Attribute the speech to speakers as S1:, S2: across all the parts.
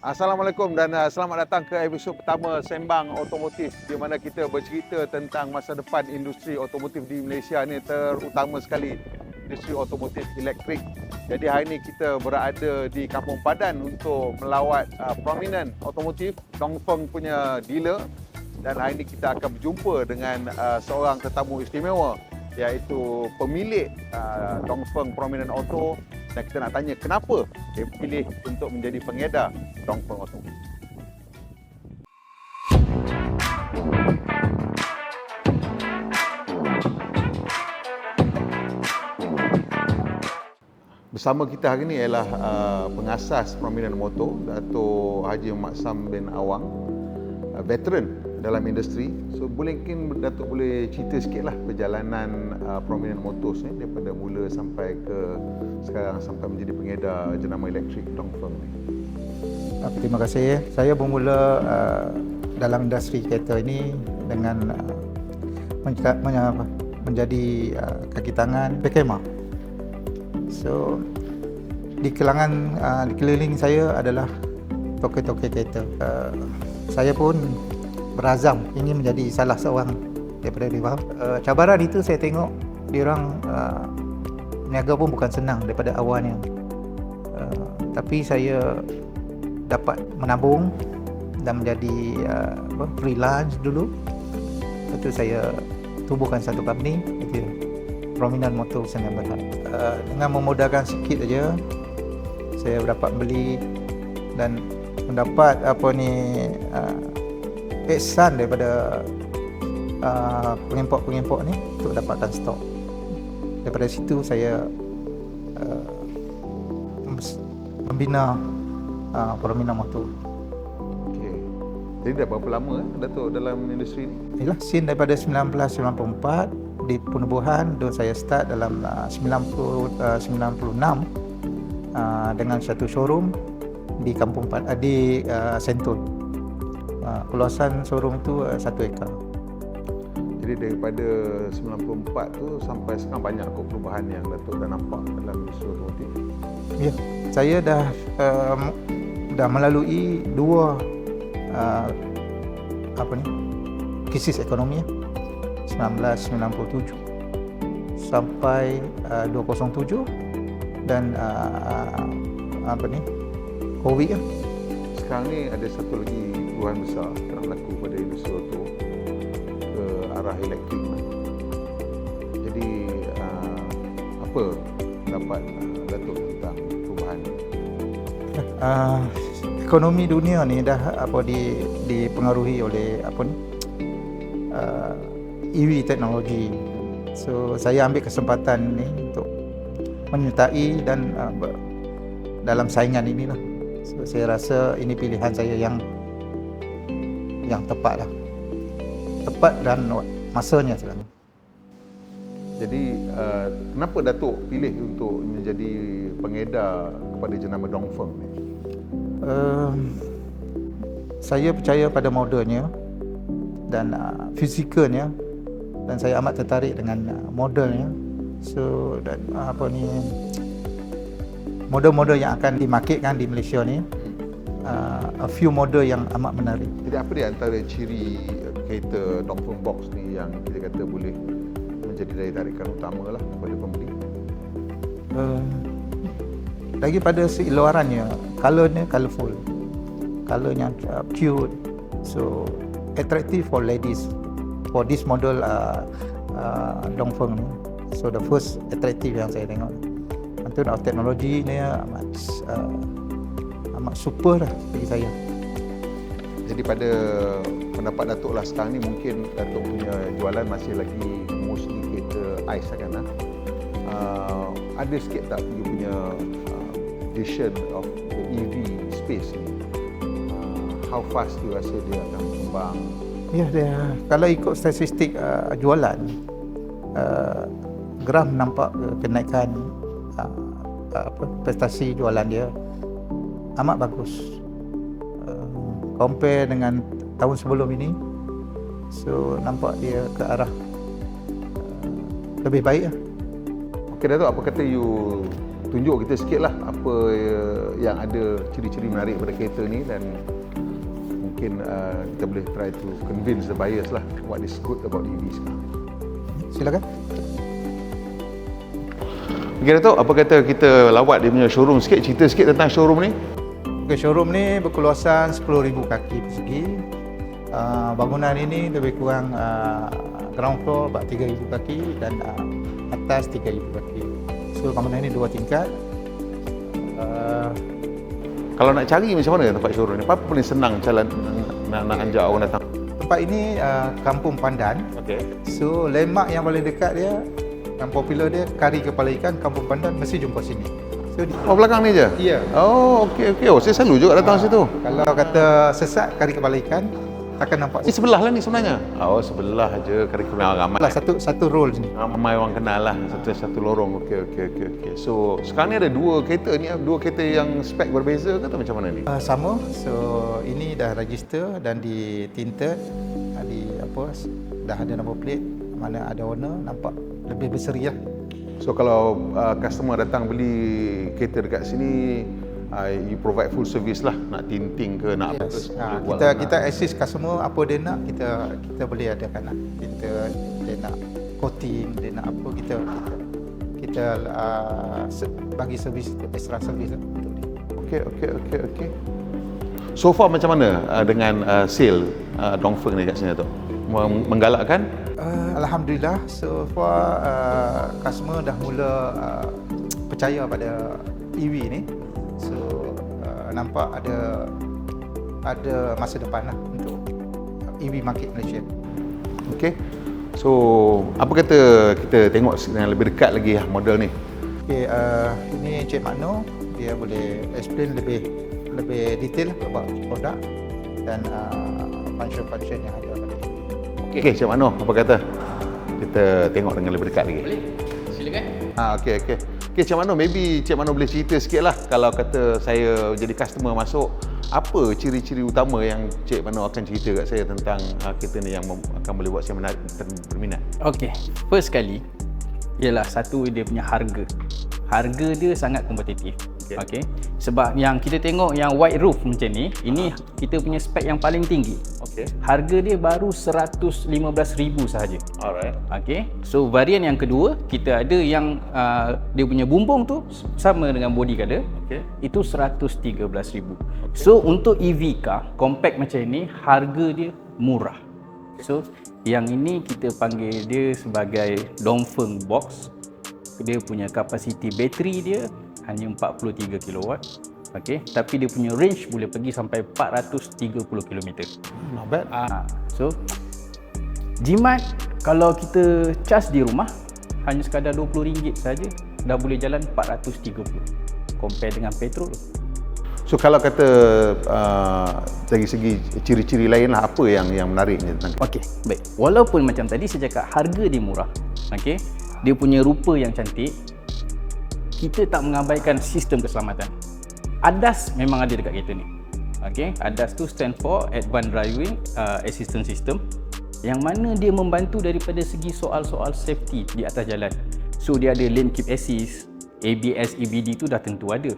S1: Assalamualaikum dan uh, selamat datang ke episod pertama Sembang Otomotif di mana kita bercerita tentang masa depan industri otomotif di Malaysia ni terutama sekali industri otomotif elektrik. Jadi hari ini kita berada di Kampung Padan untuk melawat uh, prominent otomotif Dongfeng punya dealer dan hari ini kita akan berjumpa dengan uh, seorang tetamu istimewa iaitu pemilik uh, Dongfeng Prominent Auto dan kita nak tanya kenapa dia pilih untuk menjadi pengedar Dongfeng Auto. Bersama kita hari ini ialah uh, pengasas Prominent Motor Dato' Haji Mak Sam bin Awang uh, veteran dalam industri. So boleh mungkin Datuk boleh cerita sikitlah perjalanan uh, Prominent Motors ni daripada mula sampai ke sekarang sampai menjadi pengedar jenama elektrik Dongfeng ni.
S2: Uh, terima kasih. Saya bermula uh, dalam industri kereta ini dengan uh, men- menjadi uh, kaki tangan pekema. So di kelangan uh, di keliling saya adalah tokek-tokek kereta. Uh, saya pun berazam ingin menjadi salah seorang daripada mereka. Uh, cabaran itu saya tengok diorang uh, niaga pun bukan senang daripada awalnya. Uh, tapi saya dapat menabung dan menjadi uh, apa, freelance dulu. Lepas tu saya tubuhkan satu company itu Prominent Motor Berhad. Uh, dengan memudahkan sikit saja saya dapat beli dan mendapat apa ni uh, ihsan daripada uh, pengimport-pengimport ni untuk dapatkan stok. Daripada situ saya uh, membina uh, Prominent Motor.
S1: Okey. Jadi dah berapa lama eh, Datuk dalam industri ni?
S2: Inilah scene daripada 1994 di penubuhan dan saya start dalam uh, 90 uh, 96 uh, dengan satu showroom di kampung uh, di uh, Sentul. Uh, keluasan showroom itu uh, satu ekar.
S1: Jadi daripada 94 tu sampai sekarang banyak kot perubahan yang Datuk dah nampak dalam industri otomotif.
S2: Ya, saya dah um, dah melalui dua uh, apa ni krisis ekonomi ya. 1997 sampai uh, 207 dan uh, apa ni Covid ya.
S1: Sekarang ni ada satu lagi perubahan besar yang berlaku pada industri auto ke arah elektrik. Jadi uh, apa pendapat uh, Datuk tentang perubahan ni?
S2: Uh, ekonomi dunia ni dah apa di dipengaruhi oleh apa ni uh, EV teknologi. So saya ambil kesempatan ni untuk menyertai dan uh, dalam saingan inilah. So saya rasa ini pilihan saya yang yang tepat lah. Tepat dan masanya sekarang.
S1: Jadi uh, kenapa Datuk pilih untuk menjadi pengedar kepada jenama Dongfeng ni?
S2: Uh, saya percaya pada modelnya dan uh, fisikalnya dan saya amat tertarik dengan uh, modelnya. So dan uh, apa ni model-model yang akan dimarketkan di Malaysia ni uh, a few model yang amat menarik.
S1: Jadi apa dia antara ciri kereta Dongfeng Box ni yang kita kata boleh menjadi daya tarikan utama lah kepada pembeli?
S2: Uh, daripada seiluarannya, colornya colourful. Colornya uh, cute. So attractive for ladies for this model uh, uh, Dongfeng ni. So the first attractive yang saya tengok. Itu nak teknologi ni amat uh, amat super lah bagi saya.
S1: Jadi pada pendapat Datuk lah sekarang ni mungkin Datuk punya jualan masih lagi mostly kereta lah kan? ah? Uh, ada sikit tak you punya uh, vision of the EV space ni? Uh, how fast you rasa dia akan berkembang?
S2: Ya, dia, kalau ikut statistik uh, jualan, uh, graf nampak kenaikan apa, prestasi jualan dia amat bagus. Uh, compare dengan tahun sebelum ini, so nampak dia ke arah uh, lebih baik lah.
S1: Okey Datuk, apa kata you tunjuk kita sikit lah apa uh, yang ada ciri-ciri menarik pada kereta ni dan mungkin uh, kita boleh try to convince the buyers lah what is good about EV sekarang.
S2: Silakan.
S1: Okay Dato', apa kata kita lawat dia punya showroom sikit, cerita sikit tentang showroom ni?
S2: Okay, showroom ni berkeluasan 10,000 kaki persegi. Uh, bangunan ini lebih kurang uh, ground floor about 3,000 kaki dan uh, atas 3,000 kaki. So bangunan ini dua tingkat. Uh,
S1: Kalau nak cari macam mana tempat showroom ni? Apa paling senang jalan nak, nak ajak orang datang?
S2: tempat ini uh, Kampung Pandan.
S1: Okay.
S2: So landmark yang paling dekat dia yang popular dia kari kepala ikan Kampung Pandan mesti jumpa sini. So di,
S1: Oh belakang ni je?
S2: Ya.
S1: Oh okey okey. Oh saya selalu juga datang situ.
S2: kalau kata sesat kari kepala ikan takkan nampak.
S1: Ni sebelah lah ni sebenarnya. Oh sebelah je curriculum ramai.
S2: Lah satu satu roll ni.
S1: Ramai orang kenal lah satu satu lorong. Okey okey okey okey. So sekarang ni ada dua kereta ni dua kereta yang spek berbeza ke atau macam mana ni?
S2: Uh, sama. So ini dah register dan di tinted di apa dah ada number plate mana ada owner nampak lebih berseri lah.
S1: So kalau uh, customer datang beli kereta dekat sini uh, you provide full service lah nak tinting ke nak apa.
S2: Yes. Ha,
S1: boleh buat
S2: kita
S1: lah,
S2: kita
S1: nak-
S2: assist customer apa dia nak kita kita boleh adakan lah. Kita dia nak coating, dia nak apa kita kita kita uh, bagi servis extra servis lah untuk dia.
S1: Okey okey okey okey. So far macam mana uh, dengan uh, sale uh, Dongfeng ni kat sini tu? Meng- Menggalakkan?
S2: Uh, Alhamdulillah so far uh, customer dah mula uh, percaya pada EV ni. So uh, nampak ada ada masa depan lah untuk EV market Malaysia.
S1: Okey. So apa kata kita tengok dengan lebih dekat lagi lah model ni.
S2: Okay, uh, ini Cik Makno dia boleh explain lebih lebih detail about produk dan uh, function-function yang ada
S1: Okey, okay, Cik Mano, apa kata? Kita tengok dengan lebih dekat lagi.
S3: Boleh? Silakan.
S1: Ah, okey okey. Okey, Cik Mano, maybe Cik Mano boleh cerita sikit lah kalau kata saya jadi customer masuk, apa ciri-ciri utama yang Cik Mano akan cerita kat saya tentang uh, kereta ni yang mem- akan boleh buat saya menarik, berminat?
S3: Okey, first kali ialah satu dia punya harga. Harga dia sangat kompetitif.
S1: Okey.
S3: Okey. Sebab yang kita tengok yang white roof macam ni, ini kita punya spek yang paling tinggi.
S1: Okey.
S3: Harga dia baru 115,000 sahaja.
S1: Alright.
S3: Okey. So varian yang kedua, kita ada yang uh, dia punya bumbung tu sama dengan body color.
S1: Okey.
S3: Itu 113,000. So untuk EV car compact macam ni harga dia murah. So yang ini kita panggil dia sebagai Dongfeng box. Dia punya kapasiti bateri dia hanya 43 kW. Okey, tapi dia punya range boleh pergi sampai 430 km.
S1: Not bad.
S3: Ah, so jimat kalau kita cas di rumah hanya sekadar RM20 saja dah boleh jalan 430 compare dengan petrol.
S1: So kalau kata uh, dari segi ciri-ciri lain lah apa yang yang menariknya tentang
S3: Okey, baik. Walaupun macam tadi saya cakap harga dia murah, okey. Dia punya rupa yang cantik. Kita tak mengabaikan sistem keselamatan. ADAS memang ada dekat kereta ni. Okey, ADAS tu stand for Advanced Driving uh, Assistance System yang mana dia membantu daripada segi soal-soal safety di atas jalan. So dia ada lane keep assist, ABS, EBD tu dah tentu ada.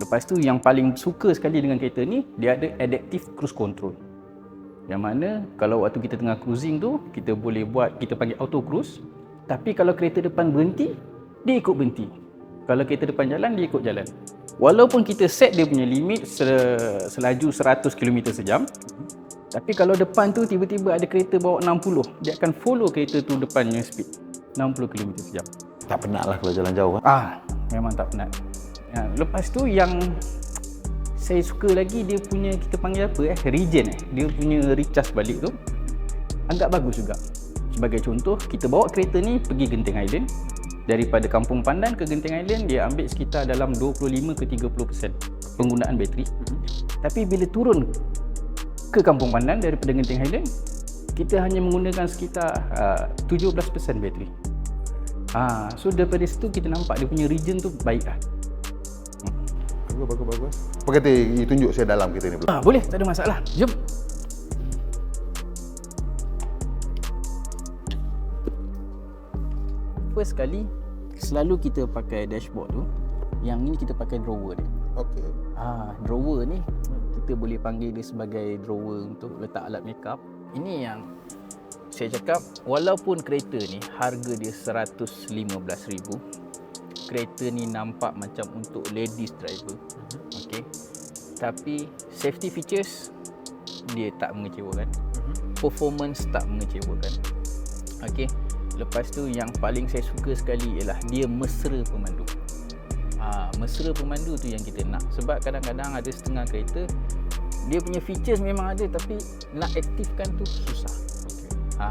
S3: Lepas tu yang paling suka sekali dengan kereta ni, dia ada adaptive cruise control. Yang mana kalau waktu kita tengah cruising tu, kita boleh buat, kita panggil auto cruise. Tapi kalau kereta depan berhenti, dia ikut berhenti. Kalau kereta depan jalan, dia ikut jalan. Walaupun kita set dia punya limit se- selaju 100 km sejam, tapi kalau depan tu tiba-tiba ada kereta bawa 60, dia akan follow kereta tu depannya speed 60 km sejam.
S1: tak penat lah kalau jalan jauh.
S3: Ah, memang tak penat. Ya, lepas tu yang saya suka lagi dia punya kita panggil apa eh regen eh. Dia punya recharge balik tu agak bagus juga. Sebagai contoh, kita bawa kereta ni pergi Genting Island. Daripada Kampung Pandan ke Genting Island dia ambil sekitar dalam 25 ke 30% penggunaan bateri. Tapi bila turun ke Kampung Pandan daripada Genting Highland kita hanya menggunakan sekitar uh, 17% bateri. Ah, so daripada situ kita nampak dia punya region tu baik lah.
S1: Bagus bagus bagus. Apa kata you tunjuk saya dalam kereta ni pula?
S3: Ah, boleh, tak ada masalah. Jom. First kali selalu kita pakai dashboard tu Yang ini kita pakai drawer dia.
S1: Okey.
S3: Ah, drawer ni kita boleh panggil dia sebagai drawer untuk letak alat makeup. Ini yang saya cakap walaupun kereta ni harga dia 115,000 kereta ni nampak macam untuk ladies driver. Okey. Tapi safety features dia tak mengecewakan. Performance tak mengecewakan. Okey. Lepas tu yang paling saya suka sekali ialah dia mesra pemandu. Ha, mesra pemandu tu yang kita nak sebab kadang-kadang ada setengah kereta dia punya features memang ada tapi nak aktifkan tu susah.
S1: Okey.
S3: Ha,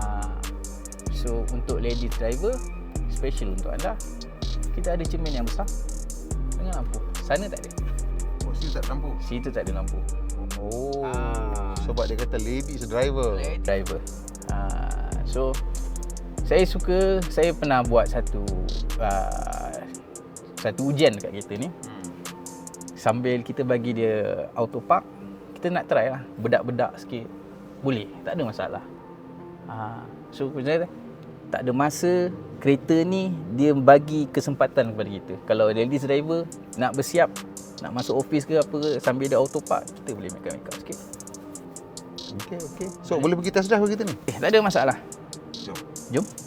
S3: so untuk ladies driver special untuk anda kita ada cermin yang besar dengan lampu. Sana tak ada.
S1: Oh, sini tak lampu.
S3: Situ tak ada lampu.
S1: Oh.
S3: Ah.
S1: Sebab dia kata ladies driver.
S3: driver. Ha, so saya suka saya pernah buat satu uh, satu ujian dekat kereta ni.
S1: Hmm.
S3: Sambil kita bagi dia auto park, kita nak try lah bedak-bedak sikit. Boleh, tak ada masalah. Ha, so sebenarnya tak ada masa kereta ni dia bagi kesempatan kepada kita. Kalau ladies driver nak bersiap nak masuk office ke apa ke sambil dia auto park, kita boleh make up sikit.
S1: Okey, okey. So, boleh pergi test drive kita ni?
S3: Eh, tak ada masalah.
S1: Jom.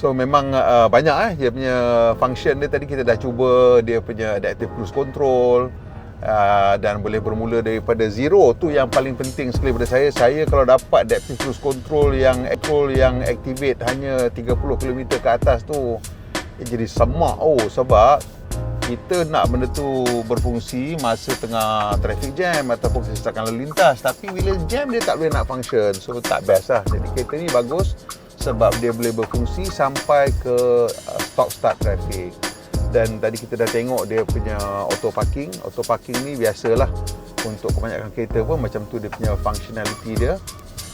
S1: So memang uh, banyak eh dia punya function dia. Tadi kita dah cuba dia punya adaptive cruise control uh, dan boleh bermula daripada zero. Tu yang paling penting sekali pada saya. Saya kalau dapat adaptive cruise control yang control yang activate hanya 30 km ke atas tu eh, jadi semak. Oh sebab kita nak benda tu berfungsi masa tengah traffic jam ataupun kesesakan lalu lintas. Tapi bila jam dia tak boleh nak function so tak best lah. Jadi kereta ni bagus sebab dia boleh berfungsi sampai ke uh, stop start traffic. Dan tadi kita dah tengok dia punya auto parking. Auto parking ni biasalah untuk kebanyakan kereta pun macam tu dia punya functionality dia.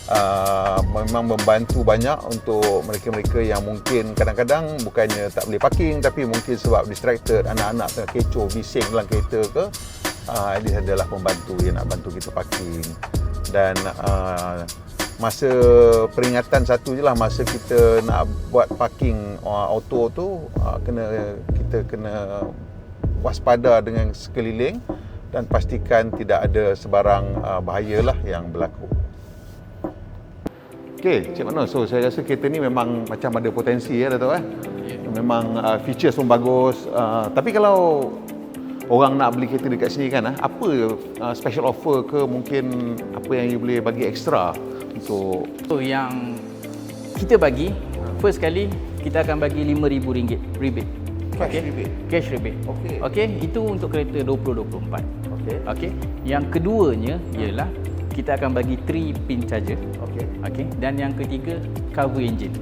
S1: Uh, memang membantu banyak untuk mereka-mereka yang mungkin kadang-kadang bukannya tak boleh parking tapi mungkin sebab distracted anak-anak tengah kecoh bising dalam kereta ke uh, least adalah pembantu yang nak bantu kita parking. Dan uh, masa peringatan satu je lah masa kita nak buat parking uh, auto tu uh, kena kita kena waspada dengan sekeliling dan pastikan tidak ada sebarang uh, bahaya lah yang berlaku. Okey, Cik Mano, so saya rasa kereta ni memang macam ada potensi ya Dato' eh. Memang uh, features pun bagus. Uh, tapi kalau orang nak beli kereta dekat sini kan, ah, apa uh, special offer ke mungkin apa yang you boleh bagi extra untuk
S3: So yang kita bagi first kali kita akan bagi RM5,000 rebate.
S1: Cash rebate?
S3: Cash rebate.
S1: Okey.
S3: Okey, itu untuk kereta 2024.
S1: Okey.
S3: Okey. Yang keduanya ialah kita akan bagi 3 pin charger.
S1: Okey.
S3: Okey. Dan yang ketiga cover engine.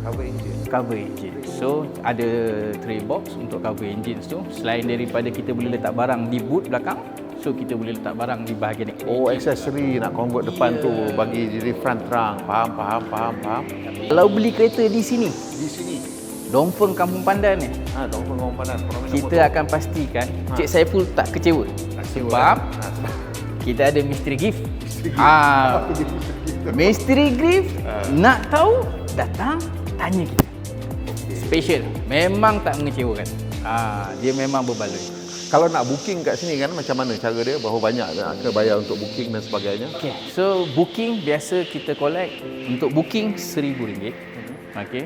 S1: Cover engine.
S3: Cover engine. So ada tray box untuk cover engine tu. Selain daripada kita boleh letak barang di boot belakang, so kita boleh letak barang di bahagian
S1: Oh, aksesori nak convert depan tu bagi jadi front trunk. Faham, faham, faham, faham.
S3: Kalau beli kereta di sini,
S1: Di sini.
S3: Dongfeng Kampung Pandan ni,
S1: Ha, dong pengawal panas.
S3: kita akan pastikan Cik Saiful tak kecewa. Sebab
S1: ha, sebab
S3: kita ada mystery gift.
S1: Mystery gift.
S3: Ah,
S1: dia mystery
S3: Misteri grief nak tahu datang tanya kita. Special. Memang tak mengecewakan. Ah, dia memang berbaloi.
S1: Kalau nak booking kat sini kan macam mana cara dia? Berapa banyak nak ke bayar untuk booking dan sebagainya?
S3: Okay, so booking biasa kita collect untuk booking RM1,000. Okay.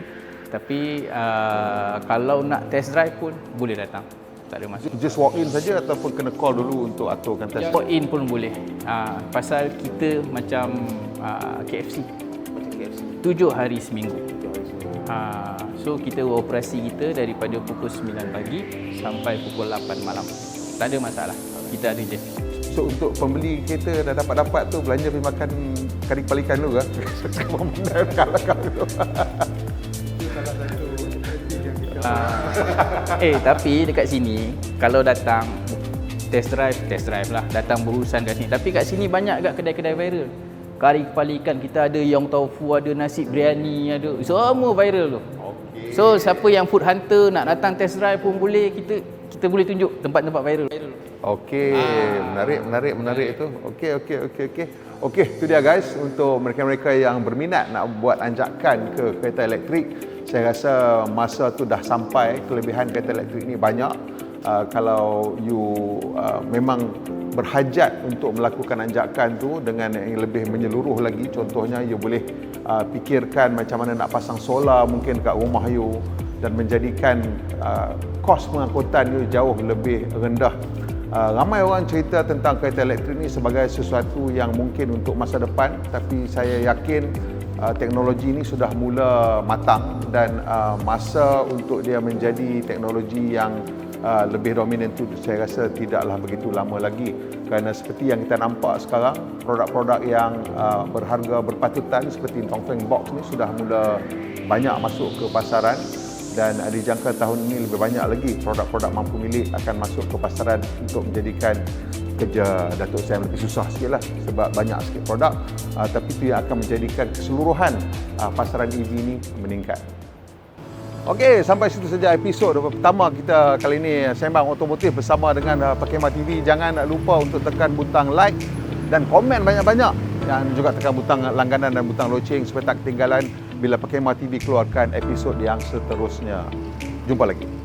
S3: Tapi uh, kalau nak test drive pun boleh datang. Tak ada masalah.
S1: Just walk in saja ataupun kena call dulu untuk aturkan test?
S3: Walk in pun boleh. Uh, pasal kita macam uh, KFC. Tujuh hari seminggu. Uh, so kita operasi kita daripada pukul 9 pagi sampai pukul 8 malam. Tak ada masalah. Kita ada je.
S1: So untuk pembeli kereta dah dapat-dapat tu belanja pergi makan kari kepala ikan dulu kan? kalau kalau
S3: Uh, eh tapi dekat sini kalau datang test drive test drive lah datang berurusan kat sini tapi kat sini banyak agak kedai-kedai viral kari kepala ikan kita ada yang tofu ada nasi biryani ada semua viral tu so siapa yang food hunter nak datang test drive pun boleh kita kita boleh tunjuk tempat-tempat viral
S1: Okey, menarik, menarik, menarik itu. Okey, okey, okey, okey. Okey, itu dia guys untuk mereka-mereka yang berminat nak buat anjakan ke kereta elektrik. Saya rasa masa tu dah sampai. Kelebihan kereta elektrik ni banyak. Uh, kalau you uh, memang berhajat untuk melakukan anjakan tu dengan yang lebih menyeluruh lagi contohnya you boleh uh, fikirkan macam mana nak pasang solar mungkin kat rumah you dan menjadikan uh, kos pengangkutan you jauh lebih rendah. Uh, ramai orang cerita tentang kereta elektrik ini sebagai sesuatu yang mungkin untuk masa depan tapi saya yakin uh, teknologi ini sudah mula matang dan uh, masa untuk dia menjadi teknologi yang uh, lebih dominan itu saya rasa tidaklah begitu lama lagi kerana seperti yang kita nampak sekarang produk-produk yang uh, berharga berpatutan seperti Dongfeng Box ini sudah mula banyak masuk ke pasaran dan uh, dijangka tahun ini lebih banyak lagi produk-produk mampu milik akan masuk ke pasaran untuk menjadikan kerja Datuk Sam lebih susah sikit lah sebab banyak sikit produk uh, tapi itu yang akan menjadikan keseluruhan uh, pasaran EV ini meningkat. Okey, sampai situ saja episod pertama kita kali ini sembang otomotif bersama dengan uh, Pakemah TV. Jangan lupa untuk tekan butang like dan komen banyak-banyak dan juga tekan butang langganan dan butang loceng supaya tak ketinggalan bila Pakemah TV keluarkan episod yang seterusnya. Jumpa lagi.